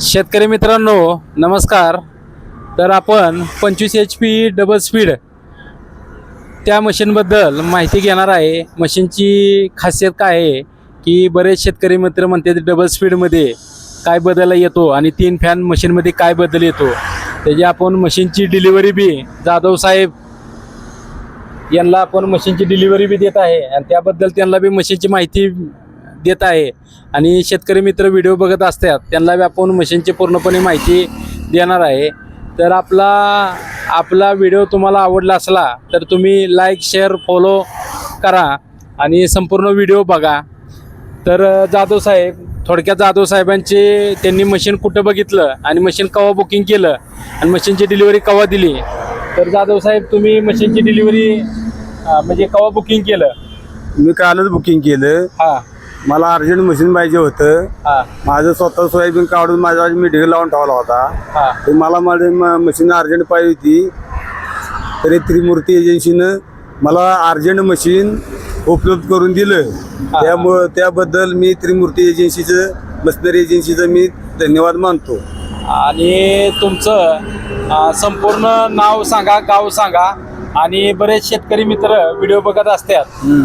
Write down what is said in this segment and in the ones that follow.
शेतकरी मित्रांनो नमस्कार. तर आपण पंचवीस एच पी डबल स्पीड त्या मशीनबद्दल माहिती घेणार आहे. मशीनची खासियत काय आहे की बरेच शेतकरी मित्र म्हणतात डबल स्पीडमध्ये काय बदल येतो आणि तीन फॅन मशीनमध्ये काय बदल येतो. त्याची आपण मशीनची डिलिव्हरी बी जाधव साहेब यांना आपण मशीनची डिलिव्हरी बी देत आहे. आणि त्याबद्दल त्यांना बी मशीनची माहिती देत आहे. आणि शेतकरी मित्र व्हिडिओ बघत असतात त्यांना आपण मशीनची पूर्णपणे माहिती देणार आहे. तर आपला आपला व्हिडिओ तुम्हाला आवडला असला तर तुम्ही लाईक शेअर फॉलो करा आणि संपूर्ण व्हिडिओ बघा. तर जाधव साहेब थोडक्यात जाधव साहेबांचे त्यांनी मशीन कुठं बघितलं आणि मशीन केव्हा बुकिंग केलं आणि मशीनची डिलिव्हरी केव्हा दिली? तर जाधव साहेब तुम्ही मशीनची डिलिव्हरी म्हणजे केव्हा बुकिंग केलं? मी कालच बुकिंग केलं. हां. मला अर्जंट मशीन पाहिजे होतं. हां. माझं स्वतः सोयाबीन काढून माझा मेडिकल लावून ठेवला होता. हां. ते मला माझी म- मशीन अर्जंट पाहिजे होती. तरी त्रिमूर्ती एजन्सीनं मला अर्जंट मशीन उपलब्ध करून दिलं. त्यामुळं त्याबद्दल मी त्रिमूर्ती एजन्सीचं मशिनरी एजन्सीचं मी धन्यवाद मानतो. आणि तुमचं अ, संपूर्ण नाव सांगा गाव सांगा. आणि बरेच शेतकरी मित्र व्हिडिओ बघत असतात.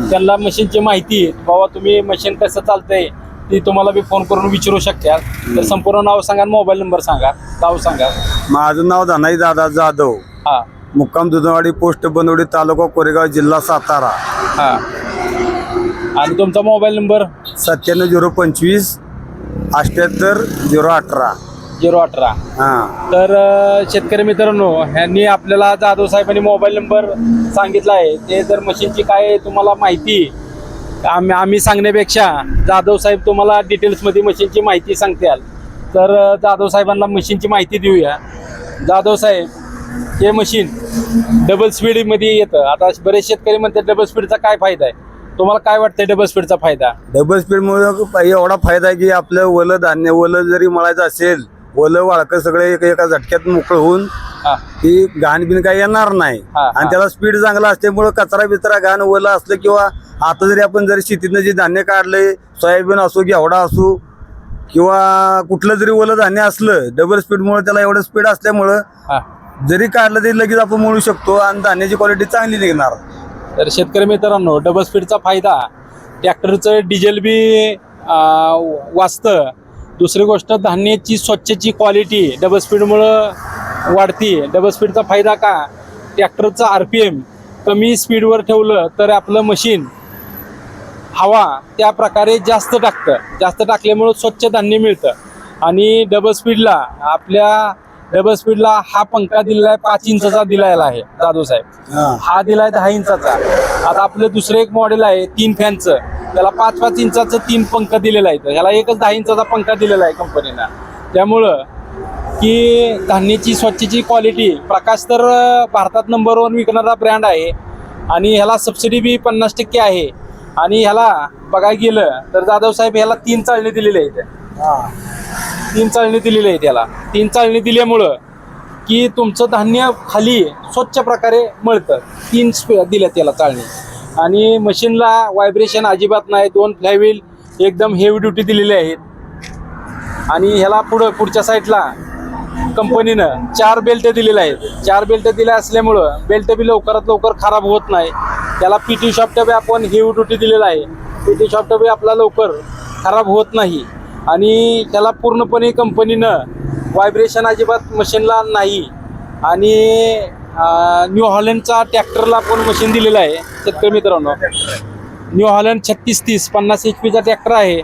त्यांना मशीनची माहिती बाबा तुम्ही मशीन कसं चालतंय? ती तुम्हाला बी फोन करून विचारू शकतात तर संपूर्ण नाव सांगा आणि मोबाईल नंबर सांगा. गाव सांगा. माझं नाव धनाई दादा जाधव. हां. मुक्काम दुधवाडी पोस्ट बनवडी तालुका कोरेगाव जिल्हा सातारा. हां. आणि तुमचा मोबाईल नंबर सत्त्याण्णव झिरो पंचवीस अठ्ठ्याहत्तर झिरो अठरा. झिरो अठरा. हां. तर अ, शेतकरी मित्रांनो ह्यांनी आपल्याला जाधव साहेबांनी मोबाईल नंबर सांगितला आहे. ते जर मशीनची काय तुम्हाला माहिती आम्ही आम्ही सांगण्यापेक्षा जाधव साहेब तुम्हाला डिटेल्समध्ये मशीनची माहिती सांगताल. तर अ, जाधव साहेबांना मशीनची माहिती देऊया. जाधव साहेब हे मशीन डबल स्पीडमध्ये येतं. आता बरेच शेतकरी म्हणतात डबल स्पीडचा काय फायदा आहे? तुम्हाला काय वाटतंय डबल स्पीडचा फायदा? डबल स्पीडमुळे एवढा फायदा आहे की आपलं ओलं धान्य ओलं जरी मळायचं असेल ओलं वाळकं सगळं एक एका झटक्यात मोकळं होऊन हां. ती घाण बिन काही येणार नाही. हा, हा. आणि त्याला स्पीड चांगला असल्यामुळं कचरा बिचरा घाण ओलं असलं किंवा आता जरी आपण जरी शेतीतनं जे धान्य काढलंय सोयाबीन असो घेवडा असो किंवा कुठलं जरी ओलं धान्य असलं डबल स्पीडमुळे त्याला एवढं स्पीड असल्यामुळं हां. जरी काढलं तरी लगेच आपण म्हणू शकतो आणि धान्याची क्वालिटी चांगली निघणार. तर शेतकरी मित्रांनो डबल स्पीडचा फायदा ट्रॅक्टरचं डिझेल बी अं, वाचतं दुसरी गोष्ट धान्याची स्वच्छची क्वालिटी डबल स्पीडमुळं वाढती डबल स्पीडचा फायदा का? ट्रॅक्टरचं आर पी एम कमी स्पीडवर ठेवलं तर आपलं मशीन हवा त्या प्रकारे जास्त टाकतं. जास्त टाकल्यामुळं स्वच्छ धान्य मिळतं. आणि डबल स्पीडला आपल्या डबल स्पीडला हा पंखा दिलेला आहे पाच इंचाचा दिलेला आहे जाधव साहेब हा. हा दिलाय दहा इंचाचा. आता आपलं दुसरं एक मॉडेल आहे तीन फॅनचं त्याला पाच पाच इंचाचं तीन पंख दिलेलं आहे ह्याला एकच दहा इंचाचा पंखा दिलेला आहे कंपनीनं. त्यामुळं की धान्याची स्वच्छची क्वालिटी प्रकाश तर भारतात नंबर वन विकणारा ब्रँड आहे. आणि ह्याला सबसिडी बी पन्नास टक्के आहे. आणि ह्याला बघायला गेलं तर जाधव साहेब ह्याला तीन चाळणी दिलेली आहेत. हा. तीन चाळणी दिलेली आहे त्याला तीन चाळणी दिल्यामुळं की तुमचं धान्य खाली स्वच्छ प्रकारे मळतं. तीन स्पे दिल्या त्याला चाळणी. आणि मशीनला व्हायब्रेशन अजिबात नाही. दोन फ्लायव्हील एकदम हेवी ड्युटी दिलेले आहेत. आणि ह्याला पुढं पुढच्या साईडला कंपनीनं चार बेल्ट दिलेले आहेत. चार बेल्ट दिल्या असल्यामुळं बेल्ट बी लवकरात लवकर खराब होत नाही. त्याला पी टी शॉप बी आपण हेवी ड्युटी दिलेला आहे. पी टी शॉप बी आपला लवकर खराब होत नाही. आणि त्याला पूर्णपणे कंपनीनं व्हायब्रेशन अजिबात मशीनला नाही. आणि न्यू हॉलंडचा ट्रॅक्टरला पण मशीन दिलेलं आहे शेतकरी मित्रांनो. न्यू हॉलंड छत्तीस तीस पन्नास एच पीचा ट्रॅक्टर आहे.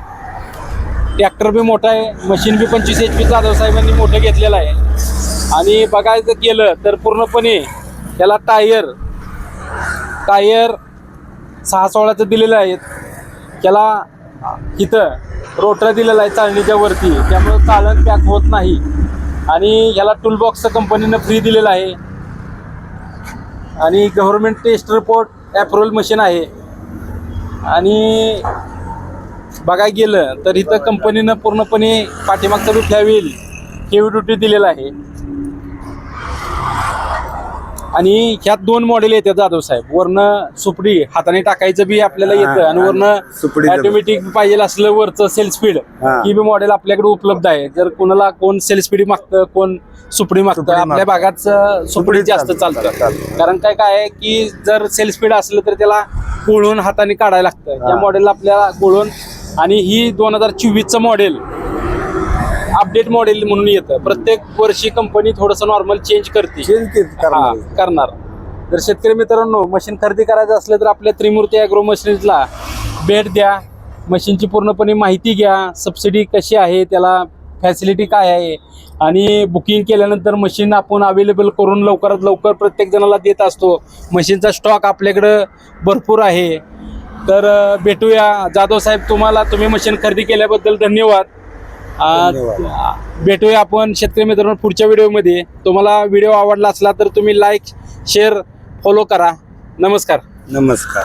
ट्रॅक्टर बी मोठा आहे मशीन बी पंचवीस एच पी जाधव साहेबांनी मोठं घेतलेलं आहे. आणि बघायचं केलं तर पूर्णपणे त्याला टायर टायर सहा सोळाचं दिलेलं आहेत त्याला इथं रोटर दिलेलं आहे चालणीच्या वरती. त्यामुळं चालन पॅक होत नाही. आणि ह्याला टूलबॉक्स कंपनीनं फ्री दिलेलं आहे. आणि government test report approval machine आहे. आणि बघायला गेलं तर इथं कंपनीनं पूर्णपणे पाठीमागचा बी फ्लॅव्हील हेवी ड्युटी दिलेला आहे. आणि ह्यात दोन मॉडेल येतात जाधव साहेब वरनं सुपडी हाताने टाकायचं बी आपल्याला येतं आणि वरनं. ऑटोमॅटिक पाहिजे असलं वरचं सेल स्पीड हा. बी मॉडेल आपल्याकडे उपलब्ध आहे जर कोणाला कोण सेल स्पीड मागतं कोण सुपडी मागतं आपल्या. भागात सुपडी जास्त चालतं. कारण काय काय आहे की जर सेल स्पीड असलं तर त्याला गोळून हाताने काढायला लागतं त्या. मॉडेलला आपल्याला गोळून आणि ही दोन हजार चोवीसचं मॉडेल अपडेट मॉडेल म्हणून येतं. प्रत्येक वर्षी कंपनी थोडंसं नॉर्मल चेंज करते. चेंज के- हा, करणार. करणार. जर शेतकरी मित्रांनो मशीन खरेदी करायचं असलं तर आपल्या त्रिमूर्ती ॲग्रो मशीन्सला भेट द्या. मशीनची पूर्णपणे माहिती घ्या. सबसिडी कशी आहे त्याला फॅसिलिटी काय आहे. आणि बुकिंग केल्यानंतर मशीन आपण अवेलेबल करून लवकरात लवकर प्रत्येक जणाला देत असतो. मशीनचा स्टॉक आपल्याकडं भरपूर आहे. तर अं, भेटूया. जाधव साहेब तुम्हाला तुम्ही मशीन खरेदी केल्याबद्दल धन्यवाद. भेटूया आपण शेतकरी मित्रांनो पुढच्या व्हिडिओमध्ये. तुम्हाला व्हिडिओ आवडला असला तर तुम्ही लाईक शेअर फॉलो करा. नमस्कार. नमस्कार.